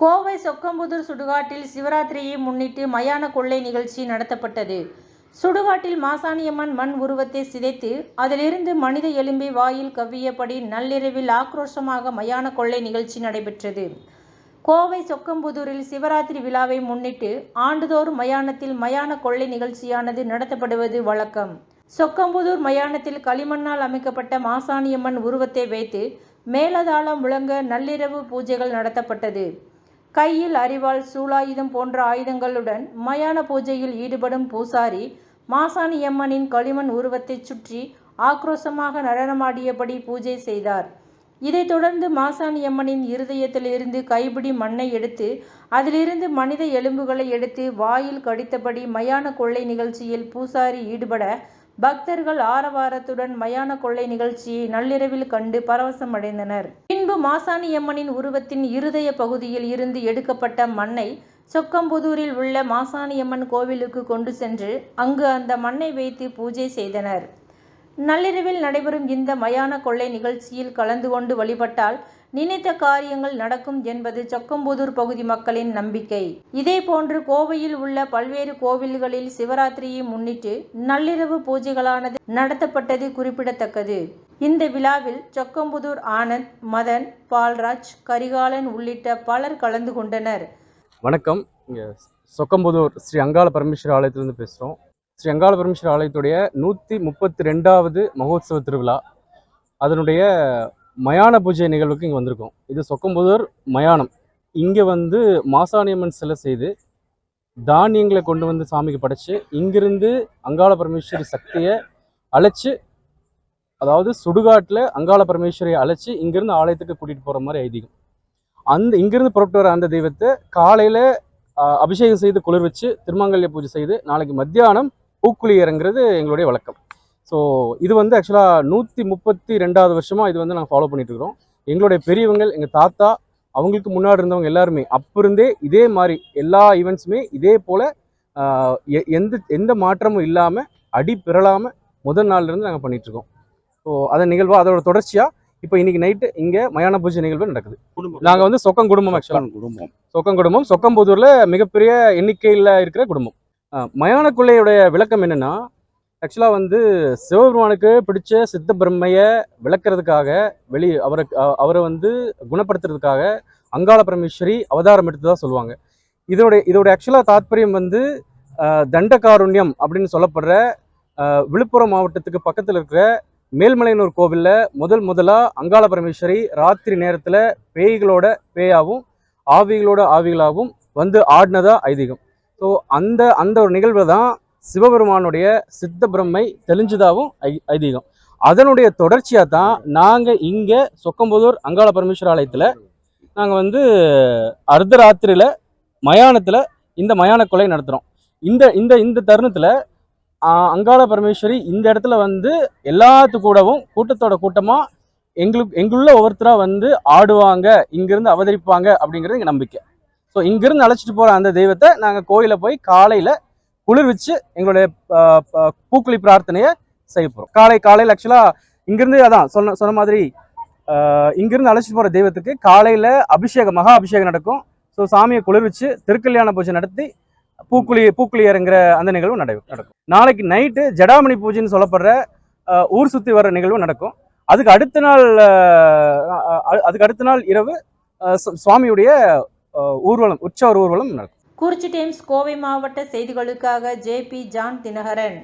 கோவை சொக்கம்புதூர் சுடுகாட்டில் சிவராத்திரியை முன்னிட்டு மயான கொள்ளை நிகழ்ச்சி நடத்தப்பட்டது. சுடுகாட்டில் மாசாணியம்மன் மண் உருவத்தை சிதைத்து அதிலிருந்து மனித எலும்பை வாயில் கவ்வியபடி நள்ளிரவில் ஆக்ரோஷமாக மயான கொள்ளை நிகழ்ச்சி நடைபெற்றது. கோவை சொக்கம்புதூரில் சிவராத்திரி விழாவை முன்னிட்டு ஆண்டுதோறும் மயானத்தில் மயான கொள்ளை நிகழ்ச்சியானது நடத்தப்படுவது வழக்கம். சொக்கம்புதூர் மயானத்தில் களிமண்ணால் அமைக்கப்பட்ட மாசாணியம்மன் உருவத்தை வைத்து மேலதாளம் முழங்க நள்ளிரவு பூஜைகள் நடத்தப்பட்டது. கையில் அரிவாள், சூலாயுதம் போன்ற ஆயுதங்களுடன் மயான பூஜையில் ஈடுபடும் பூசாரி, மாசாணியம்மனின் களிமண் உருவத்தைச் சுற்றி ஆக்ரோஷமாக நடனமாடியபடி பூஜை செய்தார். இதைத் தொடர்ந்து மாசாணியம்மனின் இருதயத்திலிருந்து கைபிடி மண்ணை எடுத்து அதிலிருந்து மனித எலும்புகளை எடுத்து வாயில் கடித்தபடி மயான கொள்ளை நிகழ்ச்சியில் பூசாரி ஈடுபட பக்தர்கள் ஆரவாரத்துடன் மயான கொள்ளை நிகழ்ச்சியை நள்ளிரவில் கண்டு பரவசமடைந்தனர். பின்பு மாசாணியம்மனின் உருவத்தின் இருதய பகுதியில் இருந்து எடுக்கப்பட்ட மண்ணை சொக்கம்புதூரில் உள்ள மாசாணியம்மன் கோவிலுக்கு கொண்டு சென்று அங்கு அந்த மண்ணை வைத்து பூஜை செய்தனர். நள்ளிரவில் நடைபெறும் இந்த மயான கொள்ளை நிகழ்ச்சியில் கலந்து கொண்டு வழிபட்டால் நினைத்த காரியங்கள் நடக்கும் என்பது சொக்கம்புதூர் பகுதி மக்களின் நம்பிக்கை. இதேபோன்று கோவையில் உள்ள பல்வேறு கோவில்களில் சிவராத்திரியை முன்னிட்டு நள்ளிரவு பூஜைகளானது நடத்தப்பட்டது குறிப்பிடத்தக்கது. இந்த விழாவில் சொக்கம்புதூர் ஆனந்த், மதன், பால்ராஜ், கரிகாலன் உள்ளிட்ட பலர் கலந்து கொண்டனர். வணக்கம் இங்கே சொக்கம்புதூர் ஸ்ரீ அங்காள பரமேஸ்வரி ஆலயத்திலிருந்து பேசுகிறோம் ஸ்ரீ அங்காள பரமேஸ்வரி ஆலயத்துடைய நூற்றி முப்பத்தி ரெண்டாவது மகோத்சவ திருவிழா அதனுடைய மயான பூஜை நிகழ்வுக்கு இங்கே வந்திருக்கோம். இது சொக்கம்புதூர் மயானம். இங்கே வந்து மாசாணியம்மன் சிலை செய்து தானியங்களை கொண்டு வந்து சாமிக்கு படைச்சு இங்கிருந்து அங்காள பரமேஸ்வரி சக்தியை அழைச்சி அதாவது சுடுகாட்டில் அங்காள பரமேஸ்வரியை அழைச்சி இங்கிருந்து ஆலயத்துக்கு கூட்டிகிட்டு போகிற மாதிரி ஐதீகம். அந்த இங்கிருந்து புறப்பட்டு வர அந்த தெய்வத்தை காலையில் அபிஷேகம் செய்து குளிர் வச்சு திருமாங்கல்ய பூஜை செய்து நாளைக்கு மத்தியானம் பூக்குழி இறங்குறது எங்களுடைய வழக்கம். ஸோ இது வந்து ஆக்சுவலாக நூற்றி முப்பத்தி ரெண்டாவது வருஷமாக இது வந்து நாங்கள் ஃபாலோ பண்ணிட்டு இருக்கிறோம் எங்களுடைய பெரியவங்க எங்கள் தாத்தா அவங்களுக்கு முன்னாடி இருந்தவங்க எல்லாருமே அப்போ இருந்தே இதே மாதிரி எல்லா ஈவெண்ட்ஸுமே இதே போல் எந்த எந்த மாற்றமும் இல்லாமல் அடி பிறலாமல் முதல் நாள்ல இருந்து நாங்கள் பண்ணிட்டு இருக்கோம் ஸோ அதன் நிகழ்வாக அதோட தொடர்ச்சியாக இப்போ இன்னைக்கு நைட்டு இங்கே மயான பூஜை நிகழ்வு நடக்குது. குடும்பம். நாங்கள் வந்து சொக்கம் குடும்பம் ஆக்சுவலாக குடும்பம். சொக்கம் குடும்பம் சொக்கம்புதூரில் மிகப்பெரிய எண்ணிக்கையில் இருக்கிற குடும்பம். மயான கொள்ளையுடைய விளக்கம் என்னன்னா ஆக்சுவலாக வந்து சிவபெருமானுக்கு பிடிச்ச சித்த பிரம்மையை விளக்குறதுக்காக வெளி அவரை அவரை வந்து குணப்படுத்துறதுக்காக அங்காள பரமேஸ்வரி அவதாரம் எடுத்து தான் சொல்லுவாங்க. இதோடைய இதோட ஆக்சுவலாக தாத்பரியம் வந்து தண்டகாருண்யம் அப்படின்னு சொல்லப்படுற விழுப்புரம் மாவட்டத்துக்கு பக்கத்தில் இருக்கிற மேல்மலையனூர் கோவிலில் முதல் முதலாக அங்காள பரமேஸ்வரி ராத்திரி நேரத்தில் பேய்களோட பேயாவும் ஆவிகளோட ஆவிகளாகவும் வந்து ஆடினதாக ஐதீகம். ஸோ அந்த அந்த ஒரு நிகழ்வு தான் சிவபெருமானுடைய சித்த பிரம்மை தெளிஞ்சதாகவும் ஐ ஐதீகம். அதனுடைய தொடர்ச்சியாக தான் நாங்கள் இங்கே சொக்கம்புதூர் அங்காள பரமேஸ்வர ஆலயத்தில் நாங்கள் வந்து அர்த்தராத்திரியில் மயானத்தில் இந்த மயான கொலை நடத்துகிறோம் இந்த இந்த இந்த தருணத்தில் அங்காள பரமேஸ்வரி இந்த இடத்துல வந்து எல்லாத்து கூடவும் கூட்டத்தோட கூட்டமாக எங்களுக்கு எங்களுள்ள ஒவ்வொருத்தராக வந்து ஆடுவாங்க இங்கேருந்து அவதரிப்பாங்க அப்படிங்கிறது எங்கள் நம்பிக்கை. ஸோ இங்கேருந்து அழைச்சிட்டு போகிற அந்த தெய்வத்தை நாங்கள் கோயிலில் போய் காலையில் குளிர் வச்சு எங்களுடைய பூக்குழி பிரார்த்தனையை செய்ய போகிறோம் காலை காலையில் ஆக்சுவலாக இங்கிருந்து அதான் சொன்ன சொன்ன மாதிரி இங்கிருந்து அழைச்சிட்டு போகிற தெய்வத்துக்கு காலையில் அபிஷேகம் மகா அபிஷேகம் நடக்கும். ஸோ சாமியை குளிர் வச்சு திருக்கல்யாண பூஜை நடத்தி பூக்குழி பூக்குழி இறங்குற அந்த நிகழ்வு நட நடக்கும். நாளைக்கு நைட்டு ஜடாமணி பூஜைன்னு சொல்லப்படுற ஊர் சுற்றி வர நிகழ்வு நடக்கும். அதுக்கு அடுத்த நாள் அதுக்கு அடுத்த நாள் இரவு சு- சுவாமியுடைய ஊர்வலம் உற்சவர் ஊர்வலம் நடக்கும். குறிச்சி டைம்ஸ் கோவை மாவட்ட செய்திகளுக்காக ஜே. பி. ஜான் தினகரன்